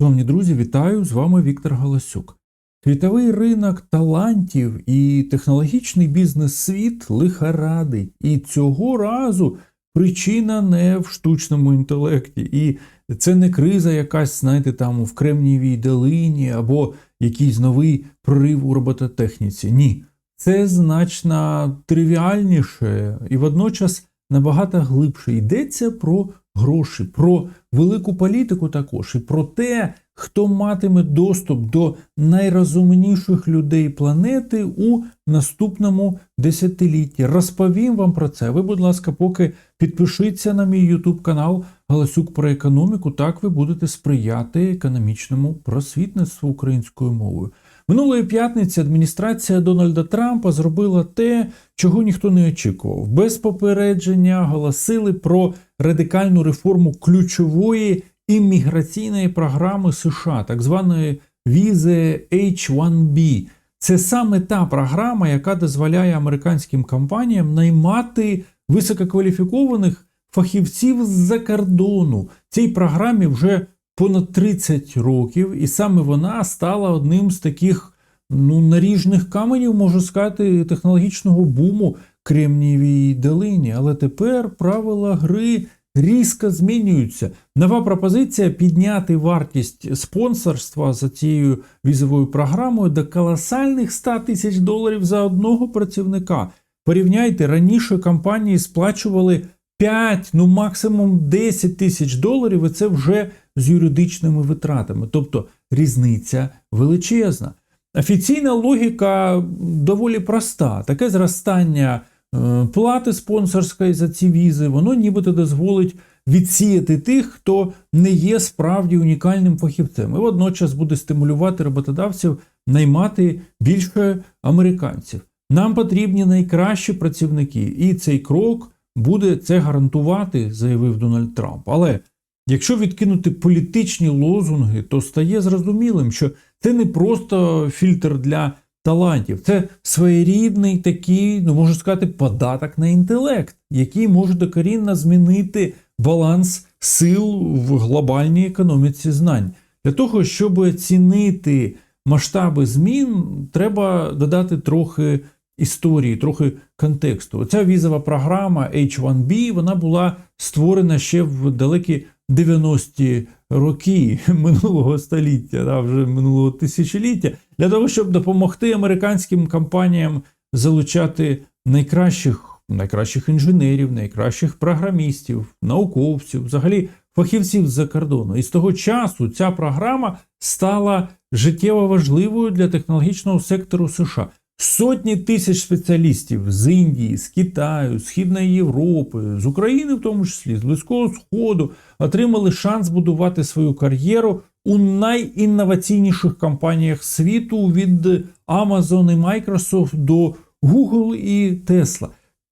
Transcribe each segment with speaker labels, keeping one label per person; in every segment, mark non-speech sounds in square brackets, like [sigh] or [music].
Speaker 1: Шановні друзі, вітаю! З вами Віктор Галасюк. Світовий ринок талантів і технологічний бізнес-світ лихорадить. І цього разу причина не в штучному інтелекті. І це не криза якась, знаєте, там в Кремнієвій долині або якийсь новий прорив у робототехніці. Ні. Це значно тривіальніше і водночас набагато глибше. Йдеться про гроші, про велику політику також, і про те, хто матиме доступ до найрозумніших людей планети у наступному десятилітті. Розповім вам про це. Ви, будь ласка, поки підпишіться на мій YouTube канал Галасюк про економіку. Так ви будете сприяти економічному просвітництву українською мовою. Минулої п'ятниці адміністрація Дональда Трампа зробила те, чого ніхто не очікував. Без попередження оголосили про радикальну реформу ключової імміграційної програми США, так званої візи H1B. Це саме та програма, яка дозволяє американським компаніям наймати висококваліфікованих фахівців з-за кордону. Цій програмі вже понад 30 років, і саме вона стала одним з таких ну, наріжних каменів, можу сказати, технологічного буму Кремнієвій долині. Але тепер правила гри різко змінюються. Нова пропозиція підняти вартість спонсорства за цією візовою програмою до колосальних 100 тисяч доларів за одного працівника. Порівняйте, раніше компанії сплачували 5, ну максимум 10 тисяч доларів, і це вже з юридичними витратами. Тобто різниця величезна. Офіційна логіка доволі проста. Таке зростання е, плати спонсорської за ці візи, воно нібито дозволить відсіяти тих, хто не є справді унікальним фахівцем, і водночас буде стимулювати роботодавців наймати більше американців. Нам потрібні найкращі працівники, і цей крок буде це гарантувати, заявив Дональд Трамп. Але якщо відкинути політичні лозунги, то стає зрозумілим, що це не просто фільтр для талантів, це своєрідний такий, ну можна сказати, податок на інтелект, який може докорінно змінити баланс сил в глобальній економіці знань. Для того, щоб цінити масштаби змін, треба додати трохи історії, трохи контексту. Оця візова програма H1B вона була створена ще в далекі 90-ті роки [laughs] минулого століття, да, вже минулого тисячоліття, для того, щоб допомогти американським компаніям залучати найкращих. Найкращих інженерів, найкращих програмістів, науковців, взагалі фахівців з-за кордону. І з того часу ця програма стала життєво важливою для технологічного сектору США. Сотні тисяч спеціалістів з Індії, з Китаю, Східної Європи, з України, в тому числі, з Близького Сходу, отримали шанс будувати свою кар'єру у найінноваційніших компаніях світу від Amazon і Microsoft до Google і Tesla.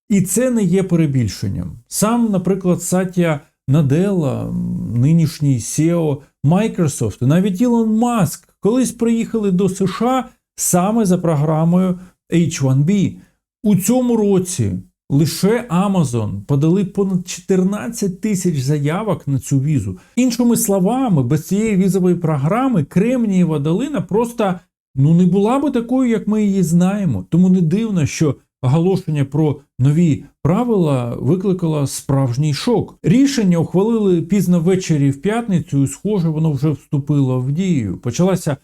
Speaker 1: І це не є перебільшенням. Сам, наприклад, Сатя Наделла, нинішній SEO Microsoft, навіть Ілон Маск колись приїхали до США саме за програмою H1B. У цьому році лише Amazon подали понад 14 тисяч заявок на цю візу. Іншими словами, без цієї візової програми Кремнієва долина просто ну не була би такою, як ми її знаємо. Тому не дивно, що оголошення про нові правила викликало справжній шок. Рішення ухвалили пізно ввечері в п'ятницю, і схоже, воно вже вступило в дію. Почалася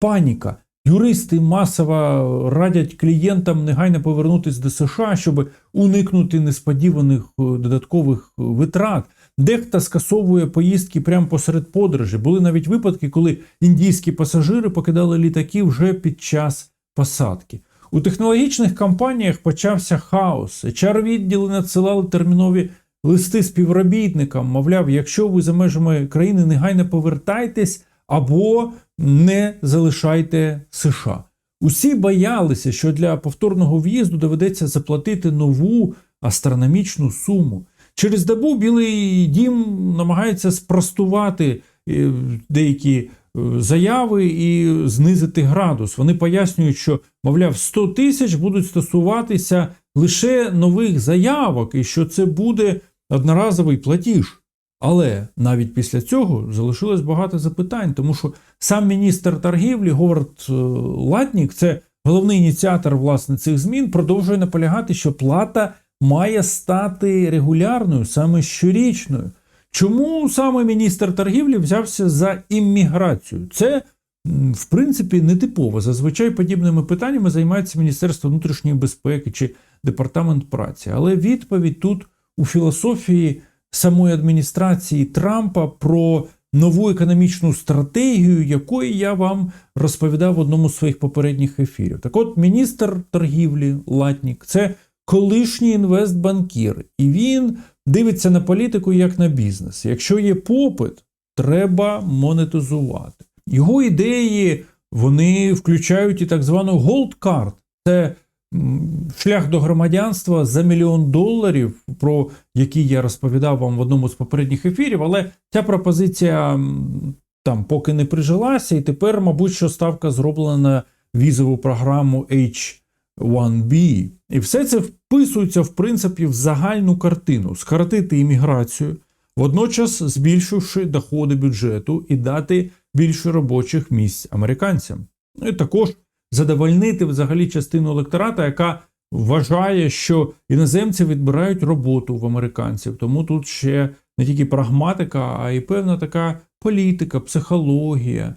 Speaker 1: паніка. Юристи масово радять клієнтам негайно повернутися до США, щоб уникнути несподіваних е, додаткових витрат. Дехто скасовує поїздки прямо посеред подорожі. Були навіть випадки, коли індійські пасажири покидали літаки вже під час посадки. У технологічних компаніях почався хаос. hr відділи надсилали термінові листи співробітникам. Мовляв, якщо ви за межами країни негайно повертайтесь або не залишайте США. Усі боялися, що для повторного в'їзду доведеться заплатити нову астрономічну суму. Через добу Білий дім намагається спростувати е, деякі е, заяви і знизити градус. Вони пояснюють, що, мовляв, 100 тисяч будуть стосуватися лише нових заявок, і що це буде одноразовий платіж. Але навіть після цього залишилось багато запитань, тому що сам міністр торгівлі Говард е, Латнік, це головний ініціатор власне цих змін, продовжує наполягати, що плата має стати регулярною, саме щорічною. Чому саме міністр торгівлі взявся за імміграцію? Це, в принципі, нетипово. Зазвичай подібними питаннями займається Міністерство внутрішньої безпеки чи Департамент праці. Але відповідь тут у філософії самої адміністрації Трампа про нову економічну стратегію, якої я вам розповідав в одному з своїх попередніх ефірів. Так от, міністр торгівлі Латнік це колишній інвестбанкір, і він дивиться на політику як на бізнес. Якщо є попит, треба монетизувати. Його ідеї вони включають і так звану card. Це шлях до громадянства за мільйон доларів, про який я розповідав вам в одному з попередніх ефірів, але ця пропозиція там поки не прижилася, і тепер, мабуть, що ставка зроблена на візову програму H1B. І все це вписується, в принципі, в загальну картину: скоротити імміграцію, водночас збільшивши доходи бюджету і дати більше робочих місць американцям. І також задовольнити взагалі частину електората, яка вважає, що іноземці відбирають роботу в американців. Тому тут ще не тільки прагматика, а й певна така політика, психологія.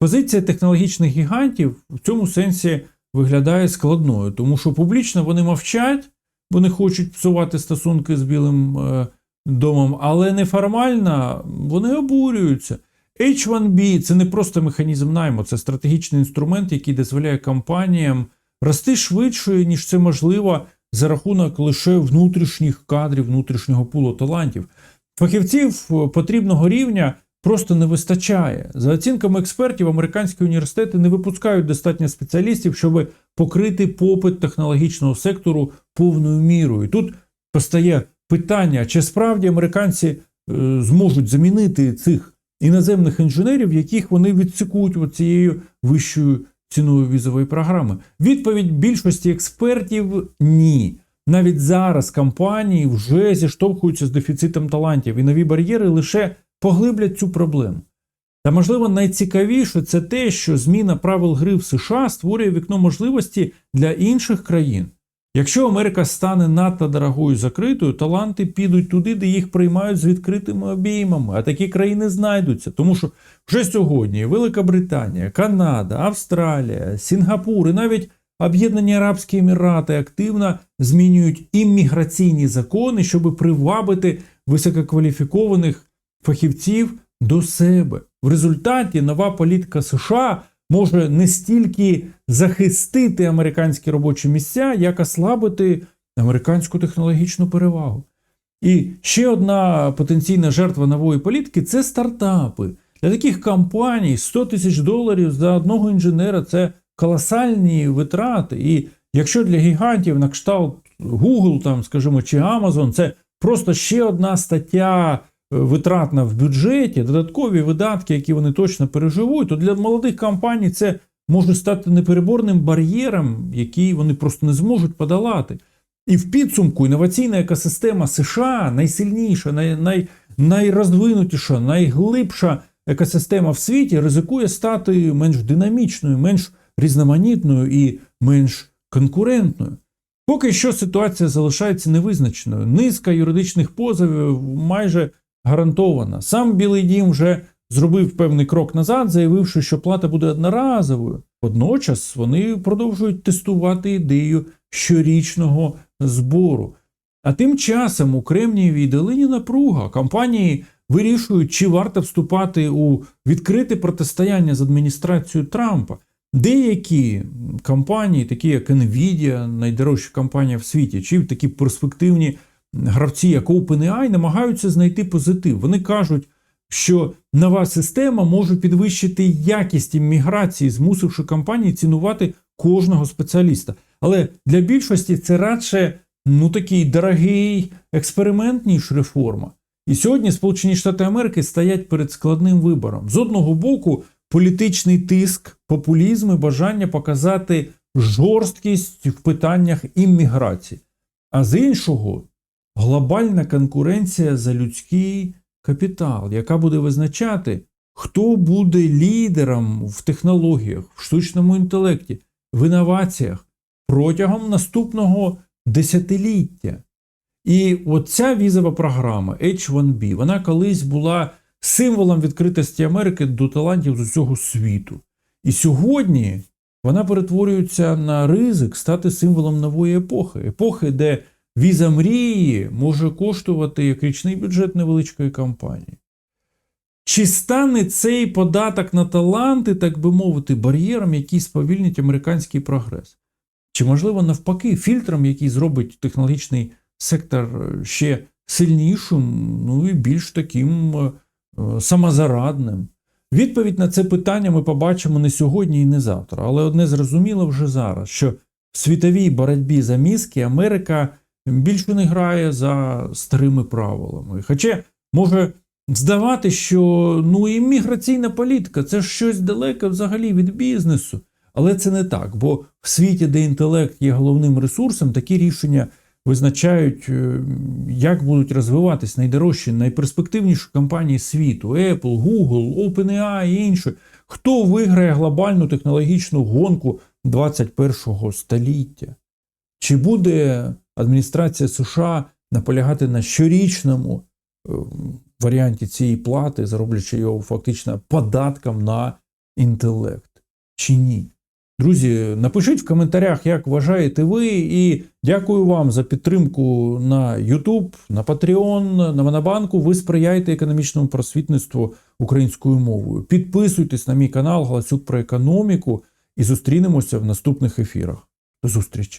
Speaker 1: Позиція технологічних гігантів в цьому сенсі виглядає складною, тому що публічно вони мовчать, вони хочуть псувати стосунки з Білим е, домом, але неформально вони обурюються. H1B це не просто механізм найму, це стратегічний інструмент, який дозволяє компаніям рости швидше, ніж це можливо за рахунок лише внутрішніх кадрів, внутрішнього пулу талантів. Фахівців е, потрібного рівня просто не вистачає. За оцінками експертів, американські університети не випускають достатньо спеціалістів, щоб покрити попит технологічного сектору повною мірою. Тут постає питання, чи справді американці е, зможуть замінити цих іноземних інженерів, яких вони відсікують цією вищою ціною візової програми. Відповідь більшості експертів ні. Навіть зараз компанії вже зіштовхуються з дефіцитом талантів, і нові бар'єри лише поглиблять цю проблему. Та, можливо, найцікавіше це те, що зміна правил гри в США створює вікно можливості для інших країн. Якщо Америка стане надто дорогою закритою, таланти підуть туди, де їх приймають з відкритими обіймами, а такі країни знайдуться. Тому що вже сьогодні Велика Британія, Канада, Австралія, Сінгапур і навіть Об'єднані Арабські Емірати активно змінюють імміграційні закони, щоб привабити висококваліфікованих фахівців до себе. В результаті нова політика США може не стільки захистити американські робочі місця, як ослабити американську технологічну перевагу. І ще одна потенційна жертва нової політики це стартапи. Для таких компаній 100 тисяч доларів за одного інженера це колосальні витрати. І якщо для гігантів на кшталт Google, там, скажімо, чи Amazon, це просто ще одна стаття витратна в бюджеті, додаткові видатки, які вони точно переживуть, то для молодих компаній це може стати непереборним бар'єром, який вони просто не зможуть подолати. І в підсумку інноваційна екосистема США найсильніша, най, най, найроздвинутіша, найглибша екосистема в світі ризикує стати менш динамічною, менш різноманітною і менш конкурентною. Поки що ситуація залишається невизначеною. Низка юридичних позовів майже гарантована. Сам Білий Дім вже зробив певний крок назад, заявивши, що плата буде одноразовою. Водночас вони продовжують тестувати ідею щорічного збору. А тим часом у Кремнієвій долині напруга компанії вирішують, чи варто вступати у відкрите протистояння з адміністрацією Трампа. Деякі компанії, такі як Nvidia, найдорожча компанія в світі, чи такі перспективні гравці, як OpenAI, намагаються знайти позитив. Вони кажуть, що нова система може підвищити якість імміграції, змусивши компанії цінувати кожного спеціаліста. Але для більшості це радше ну такий дорогий експеримент, ніж реформа. І сьогодні Сполучені Штати Америки стоять перед складним вибором. З одного боку, політичний тиск, популізм і бажання показати жорсткість в питаннях імміграції, а з іншого глобальна конкуренція за людський капітал, яка буде визначати, хто буде лідером в технологіях, в штучному інтелекті, в інноваціях протягом наступного десятиліття. І оця візова програма H1B, вона колись була символом відкритості Америки до талантів з усього світу. І сьогодні вона перетворюється на ризик стати символом нової епохи. Епохи, де віза мрії може коштувати як річний бюджет невеличкої компанії. Чи стане цей податок на таланти, так би мовити, бар'єром, який сповільнить американський прогрес? Чи, можливо, навпаки, фільтром, який зробить технологічний сектор ще сильнішим, ну і більш таким е, самозарадним? Відповідь на це питання ми побачимо не сьогодні і не завтра, але одне зрозуміло вже зараз, що в світовій боротьбі за мізки Америка більше не грає за старими правилами. Хоча може здавати, що ну імміграційна політика це ж щось далеке взагалі від бізнесу. Але це не так, бо в світі, де інтелект є головним ресурсом, такі рішення визначають, е, як будуть розвиватись найдорожчі, найперспективніші компанії світу: Apple, Google, OpenAI і інші. Хто виграє глобальну технологічну гонку 21-го століття? Чи буде адміністрація США наполягати на щорічному е, варіанті цієї плати, зароблячи його фактично податком на інтелект? Чи ні? Друзі, напишіть в коментарях, як вважаєте ви, і дякую вам за підтримку на YouTube, на Patreon, на Монобанку. Ви сприяєте економічному просвітництву українською мовою. Підписуйтесь на мій канал Галасюк про економіку і зустрінемося в наступних ефірах. До зустрічі!